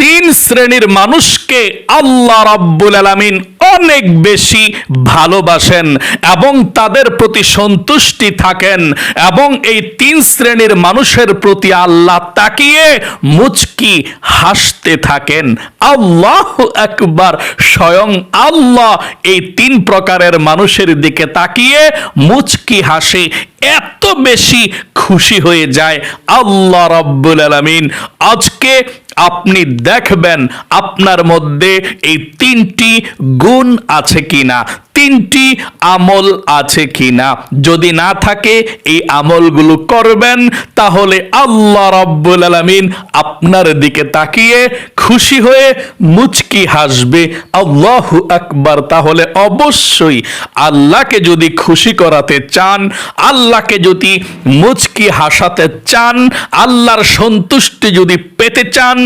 তিন শ্রেণির মানুষকে আল্লাহ রাব্বুল আলামিন অনেক বেশি ভালোবাসেন এবং তাদের প্রতি সন্তুষ্টি থাকেন এবং এই তিন শ্রেণির মানুষের প্রতি আল্লাহ তাকিয়ে মুচকি হাসতে থাকেন। আল্লাহ একবার স্বয়ং আল্লাহ এই তিন প্রকারের মানুষের দিকে তাকিয়ে মুচকি হাসে, এত বেশি খুশি হয়ে যায়। আল্লাহ রাব্বুল আলামিন আজকে আপনি দেখবেন আপনার মধ্যে এই তিনটি গুণ আছে কিনা। তিনটি আমল আছে কিনা? যদি না থাকে, এই আমলগুলো করবেন, তাহলে আল্লাহ রাব্বুল আলামিন আপনার দিকে তাকিয়ে খুশি হয়ে মুচকি হাসবে। আল্লাহু আকবার। তাহলে অবশ্যই আল্লাহকে যদি খুশি করাতে চান, আল্লাহকে যদি মুচকি হাসাতে চান, আল্লাহর সন্তুষ্টি যদি পেতে চান,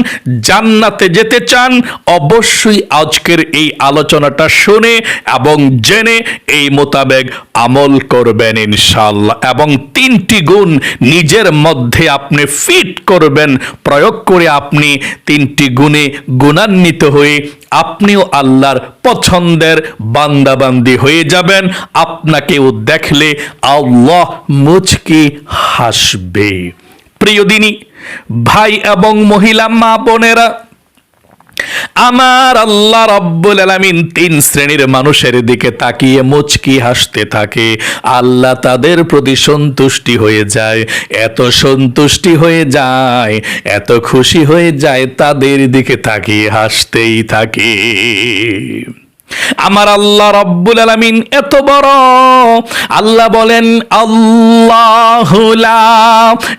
জান্নাতে যেতে চান, অবশ্যই আজকের এই আলোচনাটা শুনে এবং জেনে এই মোতাবেক আমল করবেন ইনশাল্লাহ এবং তিনটি গুণ নিজের মধ্যে আপনি ফিট করবেন। প্রয়োগ করে আপনি তিনটি গুণে গুণান্বিত হয়ে আপনিও আল্লাহর পছন্দের বান্দাবান্দি হয়ে যাবেন। আপনাকেও দেখলে আল্লাহ মুচকি হাসবে। প্রিয় দিনী, ভাই এবং মহিলা মা বোনেরা আমার আল্লাহ রব্বুল আলামিন তিন শ্রেণির মানুষের দিকে তাকিয়ে মুচকি হাসতে থাকে। আল্লাহ তাদের প্রতি সন্তুষ্টি হয়ে যায়। এত সন্তুষ্টি হয়ে যায়, এত খুশি হয়ে যায়, তাদের দিকে তাকিয়ে হাসতেই থাকে। আমার আল্লাহ রব্বুল আলামিন এত বড়। আল্লাহ বলেন, আল্লাহ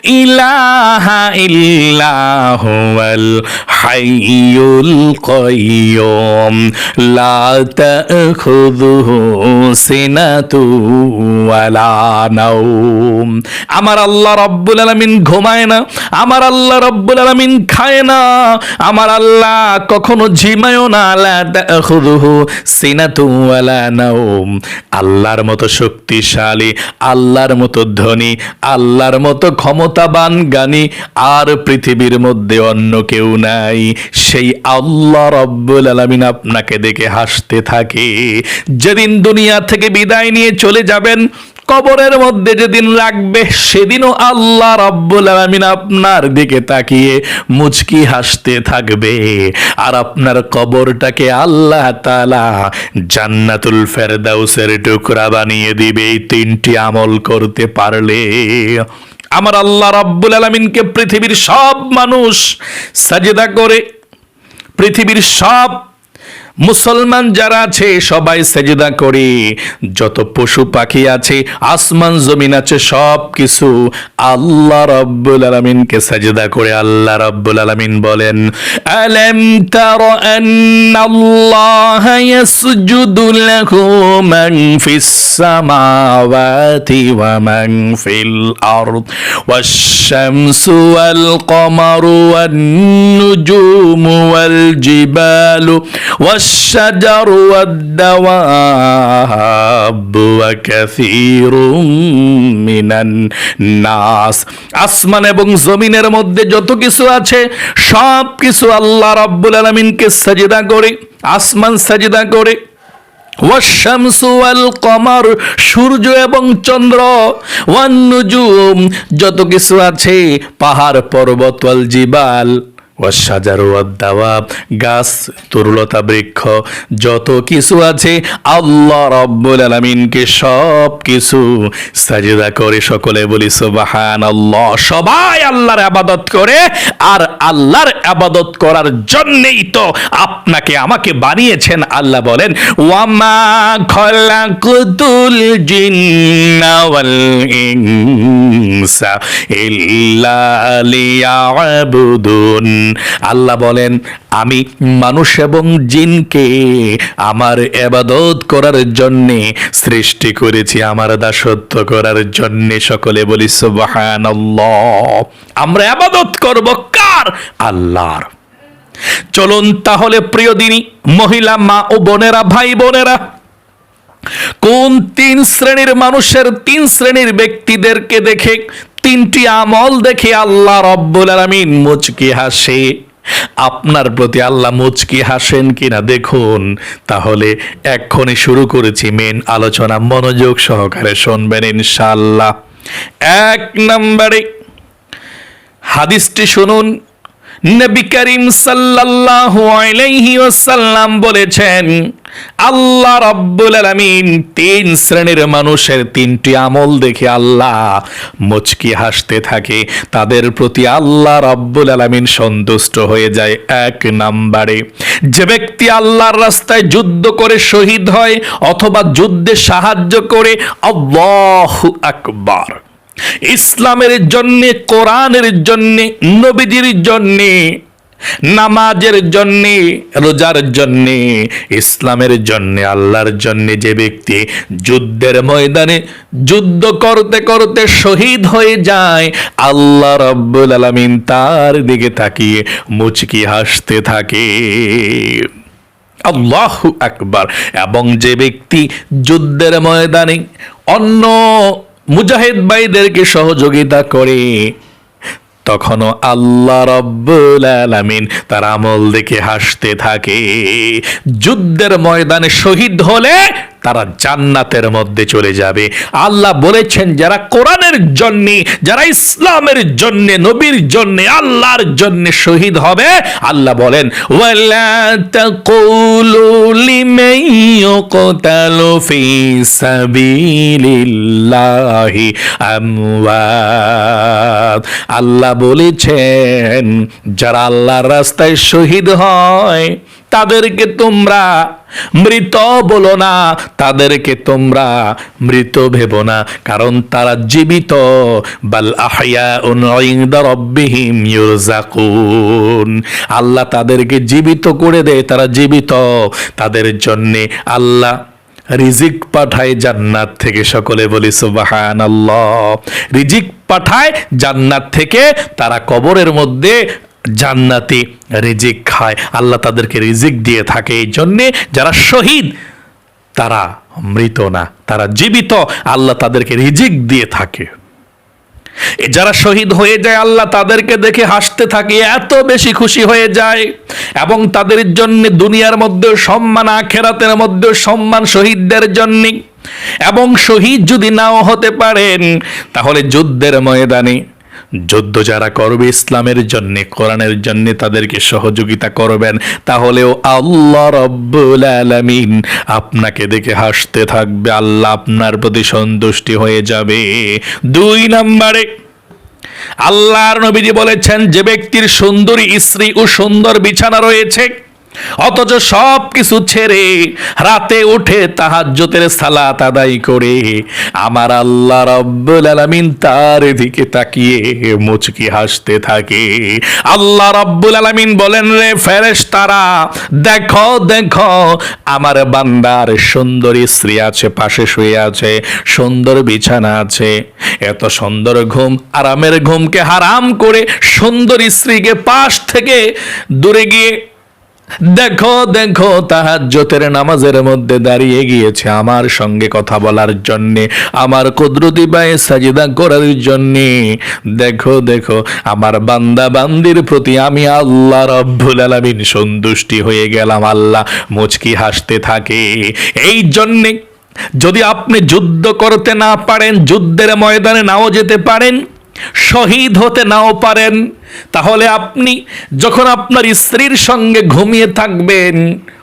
ইলাহা ইল্লাহুল হাইয়ুল কাইয়ুম। লা তাখুযুহু সিনাতু ওয়ালা নাওম। আমার আল্লাহ রব্বুল আলামিন ঘুমায় না। আমার আল্লাহ রব্বুল আলামিন খায় না। আমার আল্লাহ কখনো ঝিমায়ও না। লা তাখুযুহু সিনাতু ওয়ালা নাওম আল্লাহর মতো শক্তিশালী, আল্লাহর মতো ধনী, আল্লাহর মতো ক্ষমতাবান গানী আর পৃথিবীর মধ্যে অন্য কেউ নাই। সেই আল্লাহ রব্বুল আলমিন আপনাকে দেখে হাসতে থাকে। যেদিন দুনিয়া থেকে বিদায় নিয়ে চলে যাবেন কবরের মধ্যে যেদিন রাখবে সেদিনও আল্লাহ রব্বুল আলামিন আপনার দিকে তাকিয়ে মুচকি হাসতে থাকবে। আর আপনার কবরটাকে আল্লাহ তাআলা জান্নাতুল ফেরদাউসের টুকরা বানিয়ে দিবে, এই তিনটি আমল করতে পারলে। আমার আল্লাহ রাব্বুল আলামিনকে পৃথিবীর সব মানুষ সাজদা করে, পৃথিবীর সব মুসলমান যারা আছে সবাই সেজদা করে যত পশু পাখি আছে আসমান জমিন আছে সব কিছু আল্লাহ রব্বুল আলামিনকে সেজদা করে আল্লাহ রব্বুল আলামিন বলেন আলাম তার আন্নাল্লাহ ইয়াসজুদু লাহু মান ফিস সামাওয়াতি ওয়া মান ফিল আরদ والشمس والقمر والنجوم والجبال والشجر والدواب وكثير من الناس আসমান এবং জমিনের মধ্যে যত কিছু আছে সব কিছু আল্লাহ রাব্বুল আলামিনকে সাজদা করে আসমান সাজদা করে ওয়াশামসু ওয়াল কমর সূর্য এবং চন্দ্র ওয়ান নুজুম যত কিছু আছে পাহাড় পর্বত ওয়াল জিবাল ওয়াসাজারু দাওয়াব গাছ, তরুলতা বৃক্ষ, যত কিছু আছে আল্লাহ রব্বুল আলামিনকে সব কিছু সাজদা করে সকলে বলি সুবহানাল্লাহ। সবাই আল্লাহর আবাদত করে আর আল্লাহর আবাদত করার জন্যই তো আপনাকে আমাকে বানিয়েছেন। আল্লাহ বলেন, ওয়ামা খলাকুতুল জিন্না ওয়াল ইনসা ইল্লা লিয়াবুদুন। আল্লাহ বলেন, আমি মানুষ এবং জিনকে আমার এবাদত করার জন্যে সৃষ্টি করেছি, আমার দাসত্ব করার জন্যে সকলে বলি, সুবহানাল্লাহ। আমরা আবাদত করব কার? আল্লাহর। চলুন তাহলে, প্রিয় দিনী, মহিলা, মা ও বোনেরা, ভাই বোনেরা, কোন তিন শ্রেণির মানুষের তিন শ্রেণির ব্যক্তিদেরকে দেখে তিনটি আমল দেখে আল্লাহ রব্বুল আলামিন মুচকি হাসে। আপনার প্রতি আল্লাহ মুচকি হাসেন কিনা দেখুন। তাহলে এক্ষণে শুরু করেছি মেন আলোচনা। মনোযোগ সহকারে শুনবেন ইনশাল্লাহ এক নম্বরে হাদিসটি শুনুন। নবী করিম সাল্লাল্লাহু আলাইহি ওয়াসাল্লাম বলেছেন আল্লাহ রাব্বুল আলামিন তিন শ্রেণির মানুষের তিনটি আমল দেখে আল্লাহ মুচকি হাসতে থাকে। তাদের প্রতি আল্লাহ রব্বুল আলামিন সন্তুষ্ট হয়ে যায় এক নম্বরে। যে ব্যক্তি আল্লাহর রাস্তায় যুদ্ধ করে শহীদ হয় অথবা যুদ্ধে সাহায্য করে, আল্লাহু আকবার। ইসলামের জন্যে, কোরআনের জন্যে, নবীজির জন্যে নামাজের জন্যে, রোজার জন্যে, ইসলামের জন্যে, আল্লাহর জন্যে যে ব্যক্তি যুদ্ধের ময়দানে যুদ্ধ করতে করতে শহীদ হয়ে যায়, আল্লাহ রব্বুল আলামিন তার দিকে তাকিয়ে মুচকি হাসতে থাকে। আল্লাহ আকবার। এবং যে ব্যক্তি যুদ্ধের ময়দানে অন্য মুজাহিদ ভাইদেরকে সহযোগিতা করে তখনও আল্লাহ রব্বুল আলামিন তার আমল দেখে হাসতে থাকে। যুদ্ধের ময়দানে শহীদ হলে তারা জান্নাতের মধ্যে চলে যাবে। আল্লাহ বলেছেন, যারা কোরআনের জন্য, যারা ইসলামের জন্য, নবীর জন্য, আল্লাহর জন্য শহীদ হবে, আল্লাহ বলেন, ওয়ালা আল্লাহ বলেছেন, যারা আল্লাহর রাস্তায় শহীদ হয়, তাদেরকে তোমরা মৃত বলো না, তাদেরকে তোমরা মৃত ভেবো না, কারণ তারা জীবিত। বাল রব্বিহিম আল্লাহ তাদেরকে জীবিত করে দেয়, তারা জীবিত। তাদের জন্যে আল্লাহ রিজিক পাঠায় জান্নাত থেকে সকলে বলি সুবাহান রিজিক পাঠায় জান্নাত থেকে তারা কবরের মধ্যে জান্নাতি রিজিক খায়। আল্লাহ তাদেরকে রিজিক দিয়ে থাকে। এই জন্যে যারা শহীদ, তারা মৃত না, তারা জীবিত। আল্লাহ তাদেরকে রিজিক দিয়ে থাকে। যারা শহীদ হয়ে যায়, আল্লাহ তাদেরকে দেখে হাসতে থাকে, এত বেশি খুশি হয়ে যায়। এবং তাদের জন্য দুনিয়ার মধ্যে সম্মান, আখেরাতের মধ্যে সম্মান শহীদদের জন্য। এবং শহীদ যদি নাও হতে পারেন, তাহলে যুদ্ধের ময়দানে যুদ্ধ যারা করবে ইসলামের জন্য, কোরআনের জন্য তাদেরকে সহযোগিতা করবেন, তাহলেও আল্লাহ রব্বুল আলামিন আপনাকে দেখে হাসতে থাকবে, আল্লাহ আপনার প্রতি সন্তুষ্টি হয়ে যাবে। দুই নম্বরে, আল্লাহর নবীজি বলেছেন, যে ব্যক্তির সুন্দরী, স্ত্রী ও সুন্দর বিছানা রয়েছে অথচ সব কিছু ছেড়ে রাতে উঠে তাহাজ্জতের সালাত আদায় করে আমার আল্লাহ রব্বুল আলামিন তার দিকে তাকিয়ে মুচকি হাসতে থাকে। আল্লাহ রব্বুল আলামিন বলেন, রে ফেরেশতারা, দেখো দেখো, আমার বান্দার সুন্দরী স্ত্রী আছে, পাশে শুয়ে আছে, সুন্দর বিছানা আছে। এত সুন্দর ঘুম, আরামের ঘুমকে হারাম করে সুন্দর স্ত্রীকে পাশ থেকে দূরে গিয়ে দেখো দেখো, তাহাজ্জতের নামাজের মধ্যে দাঁড়িয়ে গিয়েছে আমার সঙ্গে কথা বলার জন্যে, আমার কুদরতি পায়ে সাজিদা করার জন্যে। দেখো দেখো, আমার বান্দা বান্দির প্রতি আমি আল্লাহ রব্বুল আলামিন সন্তুষ্টি হয়ে গেলাম, আল্লাহ মুচকি হাসতে থাকে। এই জন্যে যদি আপনি যুদ্ধ করতে না পারেন, যুদ্ধের ময়দানে নাও যেতে পারেন শহীদ হতে নাও পারেন। তাহলে আপনি যখন আপনার স্ত্রীর সঙ্গে ঘুমিয়ে থাকবেন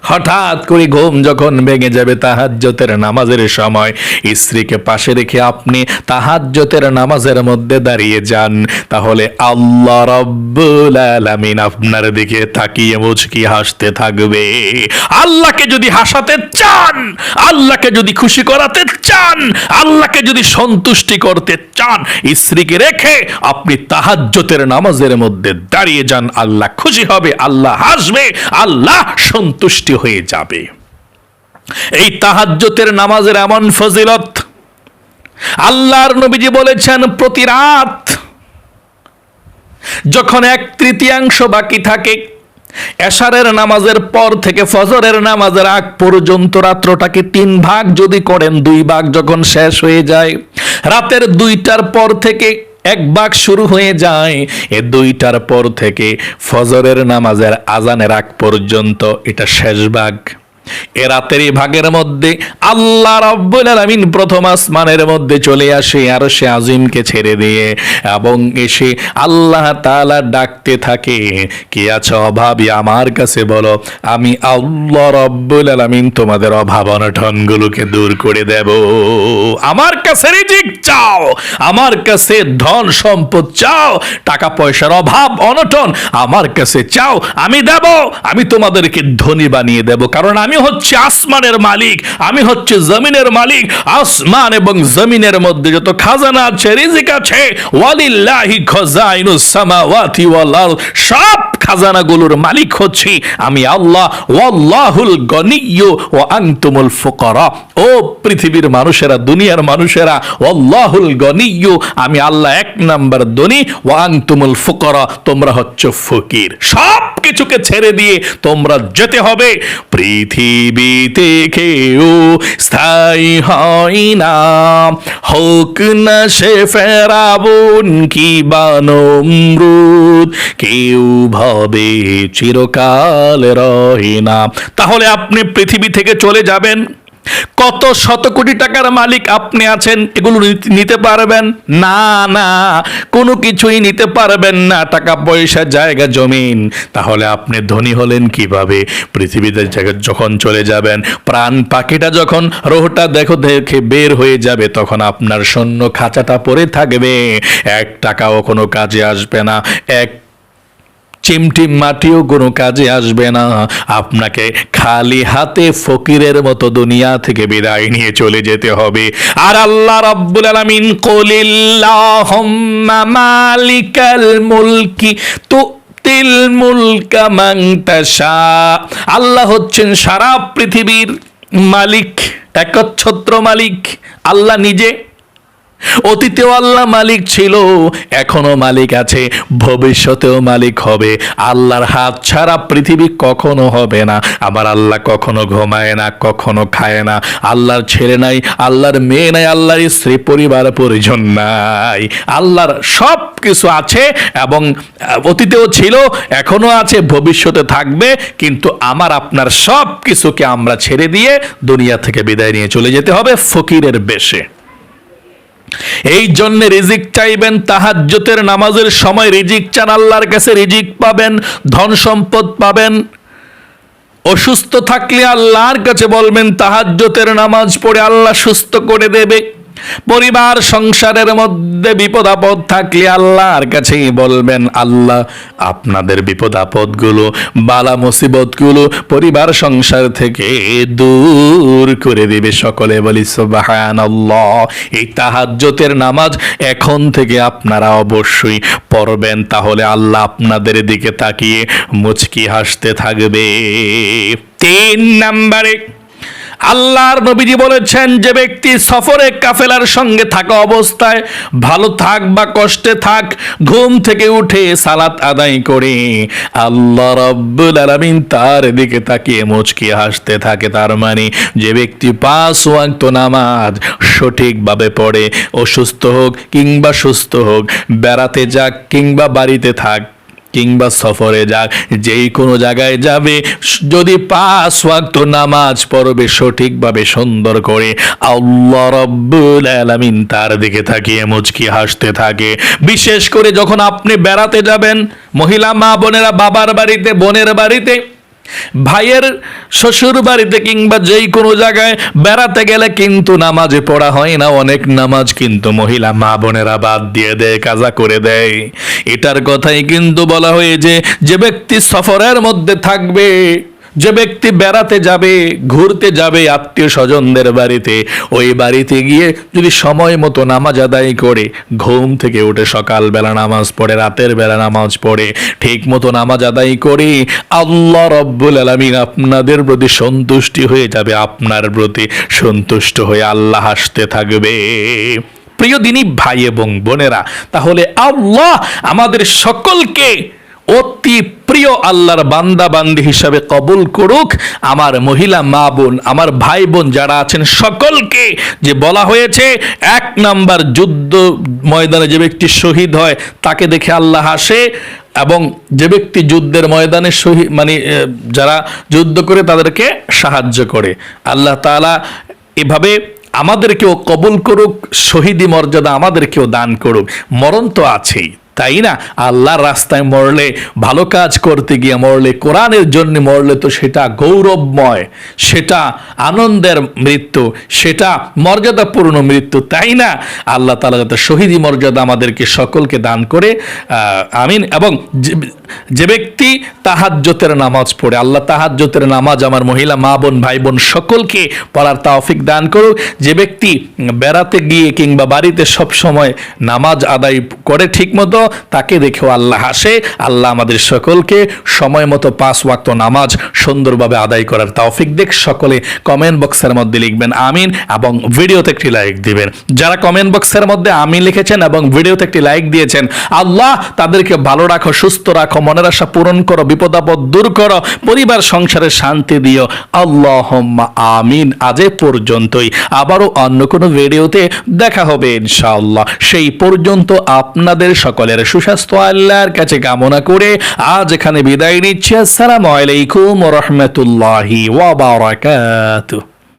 হঠাৎ করে ঘুম যখন ভেঙে যাবে তাহাজ্জতের নামাজের সময়, স্ত্রীকে পাশে রেখে আপনি তাহাজ্জতের নামাজের মধ্যে দাঁড়িয়ে যান। তাহলে আল্লাহ রব্বুল আলামিন আপনার দিকে তাকিয়ে মুচকি হাসতে থাকবে। আল্লাহকে যদি হাসাতে চান, আল্লাহকে যদি খুশি করাতে চান, আল্লাহকে যদি সন্তুষ্টি করতে চান, স্ত্রীকে রেখে আপনি তাহাজ্জতের নামাজের মধ্যে দাঁড়িয়ে যান। আল্লাহ খুশি হবে, আল্লাহ হাসবে, আল্লাহ সন্তুষ্টি হয়ে যাবে। এই তাহাজ্জতের নামাজের এমন ফজিলত আল্লাহর নবীজি বলেছেন প্রতি রাত যখন এক তৃতীয়াংশ বাকি থাকে, এশারের নামাজের পর থেকে ফজরের নামাজের আগ পর্যন্ত রাত্রটাকে তিন ভাগ যদি করেন, দুই ভাগ যখন শেষ হয়ে যায়, রাতের দুইটার পর থেকে এক বাঘ শুরু হয়ে যায়। এ দুইটার পর থেকে ফজরের নামাজের আজানের আগ পর্যন্ত এটা শেষ ভাগ এ রাতের এই ভাগের মধ্যে আল্লাহ রব্বুল আলামিন প্রথম আসমানের মধ্যে চলে আসে আর সে আজিমকে ছেড়ে দিয়ে এবং এসে আল্লাহ তাআলা ডাকতে থাকে, কি আছে অভাবী আমার কাছে বলো, আমি আল্লাহ রব্বুল আলামিন তোমাদের অভাব অনটনগুলোকে দূর করে দেব। আমার কাছে রিজিক চাও, আমার কাছে ধন সম্পদ চাও, টাকা পয়সার অভাব অনটন আমার কাছে চাও, আমি দেব, আমি তোমাদেরকে ধনী বানিয়ে দেব। কারণ আমি হচ্ছে আসমানের মালিক, আমি হচ্ছে জমিনের মালিক, আসমান এবং জমিনের মধ্যে যত খাজানা আছে, রিজিক আছে, ওয়ালিল্লাহি খাজাইনুস সামাওয়াতি ওয়াল আরদ, সব খাজানাগুলোর মালিক হচ্ছি আমি আল্লাহ, ওয়াল্লাহুল গনিয়্যু ওয়া আনতুমুল ফুকারা। ও পৃথিবীর মানুষেরা, দুনিয়ার মানুষেরা, ওয়াল্লাহুল গনিয়্যু, আমি আল্লাহ এক নাম্বার ধনী, ওয়া আনতুমুল ফুকারা, তোমরা হচ্ছে ফকির। সব কিছুকে ছেড়ে দিয়ে তোমরা যেতে হবে। পৃথিবীতে কেউ স্থায়ী হয় না। হোক না সে ফেরাবন কি বানমরুদ কেউ ভাবে চিরকাল রহে না। তাহলে আপনি পৃথিবী থেকে চলে যাবেন। কত শত কোটি টাকার মালিক আপনি আছেন, এগুলো নিতে পারবেন? না না, কোনো কিছুই নিতে পারবেন না। টাকা পয়সা, জায়গা, জমিন। তাহলে আপনি ধনী হলেন কীভাবে? পৃথিবীতে যখন চলে যাবেন, প্রাণ পাখিটা যখন রোহটা দেখো, দেখে বের হয়ে যাবে, তখন আপনার শূন্য খাঁচাটা পড়ে থাকবে। এক টাকাও কোনো কাজে আসবে না। এক চিমটি মাটিও কোনো কাজে আসবে না। আপনাকে খালি হাতে ফকিরের মতো দুনিয়া থেকে বিদায় নিয়ে চলে যেতে হবে। আর আল্লাহ রাব্বুল আলামিন কুলিল্লাহুম্মা মালিকাল মুলকি তু তিল মুলকা মান আল্লাহ হচ্ছেন সারা পৃথিবীর মালিক, একচ্ছত্র মালিক। আল্লাহ নিজে অতীতেও আল্লাহ মালিক ছিল এখনও মালিক আছে, ভবিষ্যতেও মালিক হবে। আল্লাহর হাত ছাড়া পৃথিবী কখনো হবে না। আবার আল্লাহ কখনো ঘুমায় না, কখনো খায় না। আল্লাহর ছেলে নাই, আল্লাহর মেয়ে নাই, আল্লাহর স্ত্রী পরিবার পরিজন নাই। আল্লাহর সব কিছু আছে এবং অতীতেও ছিল, এখনও আছে, ভবিষ্যতে থাকবে, কিন্তু আমার, আপনার সব কিছুকে আমরা ছেড়ে দিয়ে দুনিয়া থেকে বিদায় নিয়ে চলে যেতে হবে ফকিরের বেশে। এই জন্য রিজিক চাইবেন তাহাজ্যতের নামাজের সময়। রিজিক চান আল্লাহর কাছে, রিজিক পাবেন, ধন সম্পদ পাবেন। অসুস্থ থাকলে আল্লাহর কাছে বলবেন তাহাজ্যতের নামাজ পড়ে আল্লাহ সুস্থ করে দেবে। পরিবার সংসারের মধ্যে বিপদ আপদ থাকলে আল্লাহর কাছেই বলবেন, আল্লাহ, আপনাদের বিপদ আপদগুলো বালা মুসিবতগুলো পরিবার সংসার থেকে দূর করে দিবে সকলে। বলি, সুবহানাল্লাহ, এই তাহাজ্জতের নামাজ এখন থেকে আপনারা অবশ্যই পড়বেন, তাহলে আল্লাহ আপনাদের দিকে তাকিয়ে মুচকি হাসতে থাকবে। তিন নম্বরে আল্লাহর নবীজি বলেছেন, যে ব্যক্তি সফরে কাফেলার সঙ্গে থাকা অবস্থায় ভালো থাক বা কষ্টে থাক, ঘুম থেকে উঠে সালাত আদায় করে। আল্লাহ রব্বুল আলামিন তার দিকে তাকিয়ে মুচকি হাসতে থাকে। তার মানে যে ব্যক্তি পাঁচ ওয়াক্ত নামাজ সঠিকভাবে পড়ে, অসুস্থ হোক কিংবা সুস্থ হোক, বেড়াতে যাক কিংবা বাড়িতে থাক কিংবা সফরে যাক, যেই কোনো জায়গায় যাবে, যদি পাঁচ ওয়াক্ত নামাজ পড়বে সঠিকভাবে সুন্দর করে, আল্লাহ রব্বুল আলামিন তার দিকে তাকিয়ে মুচকি হাসতে থাকে। বিশেষ করে যখন আপনি বেড়াতে যাবেন, মহিলা মা বোনেরা বাবার বাড়িতে, বোনের বাড়িতে ভাইয়ের শ্বশুর বাড়িতে কিংবা যেই কোনো জায়গায় বেড়াতে গেলে কিন্তু নামাজে পড়া হয় না, অনেক নামাজ কিন্তু মহিলা মা বোনেরা বাদ দিয়ে দেয়, কাজা করে দেয়। এটার কথাই কিন্তু বলা হয়েছে যে ব্যক্তি সফরের মধ্যে থাকবে যে ব্যক্তি বেড়াতে যাবে, ঘুরতে যাবে আত্মীয় স্বজনদের বাড়িতে, ওই বাড়িতে গিয়ে যদি সময় মতো নামাজ আদায় করে, ঘুম থেকে উঠে সকালবেলা নামাজ পড়ে, রাতের বেলা নামাজ পড়ে, ঠিক মতো নামাজ আদায় করে, আল্লাহ রব্বুল আলমিন আপনাদের প্রতি সন্তুষ্টি হয়ে যাবে, আপনার প্রতি সন্তুষ্ট হয়ে আল্লাহ হাসতে থাকবে। প্রিয় দিনী, ভাই এবং বোনেরা, তাহলে আল্লাহ আমাদের সকলকে অতি প্রিয় আল্লাহর বান্দা বান্দি হিসাবে কবুল করুক। আমার মহিলা মা বোন, আমার ভাই বোন যারা আছেন সকলকে যে বলা হয়েছে, এক নাম্বার যুদ্ধ ময়দানে যে ব্যক্তি শহীদ হয়, তাকে দেখে আল্লাহ হাসে এবং যে ব্যক্তি যুদ্ধের ময়দানে শহীদ মানে যারা যুদ্ধ করে তাদেরকে সাহায্য করে। আল্লাহ তাআলা এভাবে আমাদেরকেও কবুল করুক, শহীদি মর্যাদা আমাদেরকেও দান করুক। মরণ তো আছেই। তাই না? আল্লাহর রাস্তায় মরলে, ভালো কাজ করতে গিয়ে মরলে, কোরআনের জন্য মরলে তো সেটা গৌরবময়, সেটা আনন্দের মৃত্যু, সেটা মর্যাদাপূর্ণ মৃত্যু, তাই না? আল্লাহ তালা যাতে শহীদি মর্যাদা আমাদেরকে সকলকে দান করে আমিন। এবং যে- ব্যক্তি তাহাজ্জতের নামাজ পড়ে, আল্লাহ তাহাজ্জতের নামাজ আমার মহিলা, মা বোন, ভাই বোন সকলকে পড়ার তাওফিক দান করুক। যে ব্যক্তি বেড়াতে গিয়ে কিংবা বাড়িতে সব সময় নামাজ আদায় করে ঠিক মতো তাকে দেখেও আল্লাহ হাসে আল্লাহ আমাদের সকলকে সময় মতো পাঁচ ওয়াক্ত নামাজ সুন্দরভাবে আদায় করার তাওফিক দেখ সকলে কমেন্ট বক্সের মধ্যে লিখবেন, আমিন এবং ভিডিওতে একটি লাইক দিবেন। যারা কমেন্ট বক্সের মধ্যে আমিন লিখেছেন এবং ভিডিওতে একটি লাইক দিয়েছেন, আল্লাহ তাদেরকে ভালো রাখো, সুস্থ রাখো। মনের আশা পূরণ করো, বিপদ আপদ দূর করো, পরিবার সংসারে শান্তি দিও। আল্লাহ আমিন। আজ পর্যন্তই। আবারও অন্য কোনো ভিডিওতে দেখা হবে ইনশাআল্লাহ। সেই পর্যন্ত আপনাদের সকলের সুস্বাস্থ্য, আল্লাহর কাছে কামনা করে আজ এখানে বিদায় নিচ্ছি। আসসালামু আলাইকুম রহমতুল্লাহি ওয়া বারাকাতুহু।